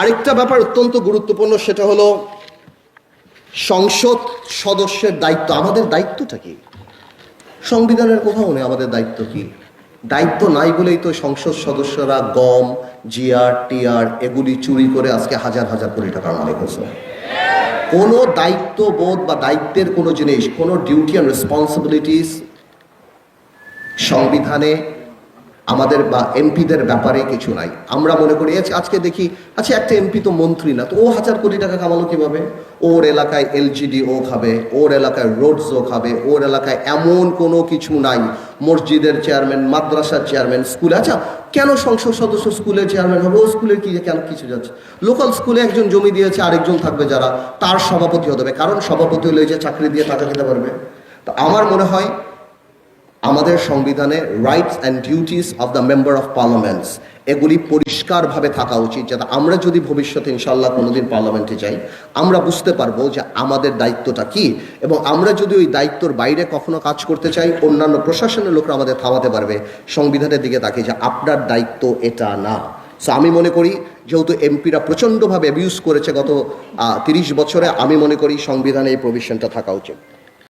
আরেকটা ব্যাপার অত্যন্ত গুরুত্বপূর্ণ, সেটা হলো সংসদ সদস্যের দায়িত্ব। আমাদের দায়িত্বটা কি? সংবিধানের কোথাও নেই আমাদের দায়িত্ব কি? দায়িত্ব নাই বলেই তো সংসদ সদস্যরা গম, জিআর, টিআর এগুলি চুরি করে আজকে হাজার হাজার কোটি টাকার মালিক হয়েছে। কোনো দায়িত্ববোধ বা দায়িত্বের কোনো জিনিস, কোনো ডিউটি অ্যান্ড রেসপন্সিবিলিটিস সংবিধানে আমাদের বা এমপিদের ব্যাপারে কিছু নাই। আমরা মনে করি আজ- আজকে দেখি আচ্ছা একটা এমপি তো মন্ত্রী না। তো ও হাজার কোটি টাকা কামালো কীভাবে? ওর এলাকায় এলজিডি ও খাবে, ওর এলাকায় রোডস ও খাবে, ওর এলাকায় এমন কোনো কিছু নাই। মসজিদের চেয়ারম্যান, মাদ্রাসার চেয়ারম্যান, স্কুলে আচ্ছা কেন সংসদ সদস্য স্কুলের চেয়ারম্যান হবে? ও স্কুলের কি কেন কিছু যাচ্ছে? লোকাল স্কুলে একজন জমি দিয়েছে, আরেকজন থাকবে যারা, তার সভাপতি হতে হবে। কারণ সভাপতি হলে যে চাকরি দিয়ে টাকা খেতে পারবে। তো আমার মনে হয় আমাদের সংবিধানে rights and duties of the member of parliaments এগুলি পরিষ্কারভাবে থাকা উচিত, যাতে আমরা যদি ভবিষ্যতে ইনশাল্লাহ কোনোদিন পার্লামেন্টে যাই, আমরা বুঝতে পারব যে আমাদের দায়িত্বটা কি, এবং আমরা যদি ওই দায়িত্বর বাইরে কখনো কাজ করতে চাই, অন্যান্য প্রশাসনের লোকরা আমাদের থামাতে পারবে, সংবিধানের দিকে তাকিয়ে যে আপনার দায়িত্ব এটা না। সো আমি মনে করি, যেহেতু এমপিরা প্রচণ্ডভাবে অ্যাবিউজ করেছে গত তিরিশ বছরে, আমি মনে করি সংবিধানে এই প্রভিশনটা থাকা উচিত।